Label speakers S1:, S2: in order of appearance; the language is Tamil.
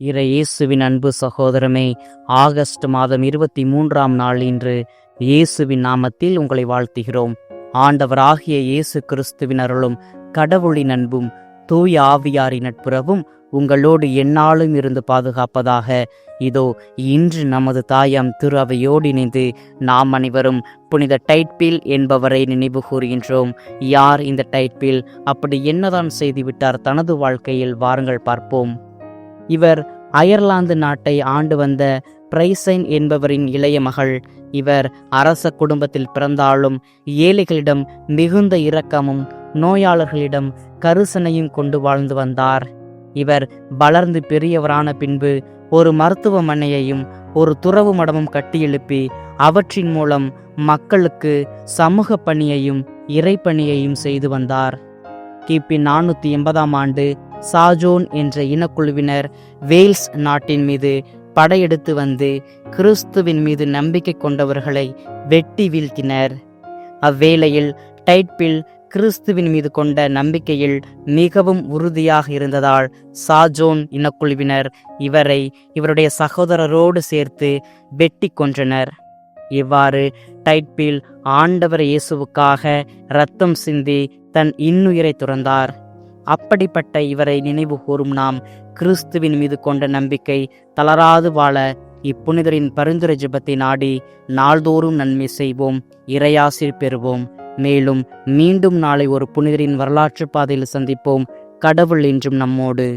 S1: இறை இயேசுவின் அன்பு சகோதரமே ஆகஸ்ட் மாதம் இருபத்தி மூன்றாம் நாள் இன்று இயேசுவின் நாமத்தில் உங்களை வாழ்த்துகிறோம். ஆண்டவராகிய இயேசு கிறிஸ்துவின் அருளும் கடவுளின் அன்பும் தூய ஆவியாரின் நட்புறவும் உங்களோடு எந்நாளும் இருந்து பாதுகாப்பதாக. இதோ இன்று நமது தாயாம் திரு அவையோடு இணைந்து நாம் அனைவரும் புனித டைட்பில் என்பவரை நினைவு கூறுகின்றோம். யார் இந்த டைட்பில்? அப்படி என்னதான் செய்துவிட்டார் தனது வாழ்க்கையில்? வாருங்கள் பார்ப்போம். இவர் அயர்லாந்து நாட்டை ஆண்டு வந்த பிரைசைன் என்பவரின் இளைய மகள். இவர் அரச குடும்பத்தில் பிறந்தாலும் ஏழைகளிடம் மிகுந்த இரக்கமும் நோயாளர்களிடம் கருசனையும் கொண்டு வாழ்ந்து வந்தார். இவர் வளர்ந்து பெரியவரான பின்பு ஒரு மருத்துவமனையையும் ஒரு துறவு மடமும் கட்டியெழுப்பி அவற்றின் மூலம் மக்களுக்கு சமூக பணியையும் இறைப்பணியையும் செய்து வந்தார். கிபி நானூற்றி எண்பதாம் ஆண்டு சாஜோன் என்ற இனக்குழுவினர் வேல்ஸ் நாட்டின் மீது படையெடுத்து வந்து கிறிஸ்துவின் மீது நம்பிக்கை கொண்டவர்களை வெட்டி வீழ்த்தினர். அவ்வேளையில் டைட்பில் கிறிஸ்துவின் மீது கொண்ட நம்பிக்கையில் மிகவும் உறுதியாக இருந்ததால் சாஜோன் இனக்குழுவினர் இவரை இவருடைய சகோதரரோடு சேர்த்து வெட்டி கொன்றனர். இவ்வாறு டைட்பில் ஆண்டவர் இயேசுவுக்காக ரத்தம் சிந்தி தன் இன்னுயிரை துறந்தார். அப்படிப்பட்ட இவரை நினைவு கூறும் நாம் கிறிஸ்துவின் மீது கொண்ட நம்பிக்கை தளராது வாழ இப்புனிதரின் பரிந்துரை ஜபத்தை நாடி நாள்தோறும் நன்மை செய்வோம் இறையாசிர் பெறுவோம். மேலும் மீண்டும் நாளை ஒரு புனிதரின் வரலாற்று பாதையில் சந்திப்போம். கடவுள் என்றும் நம்மோடு.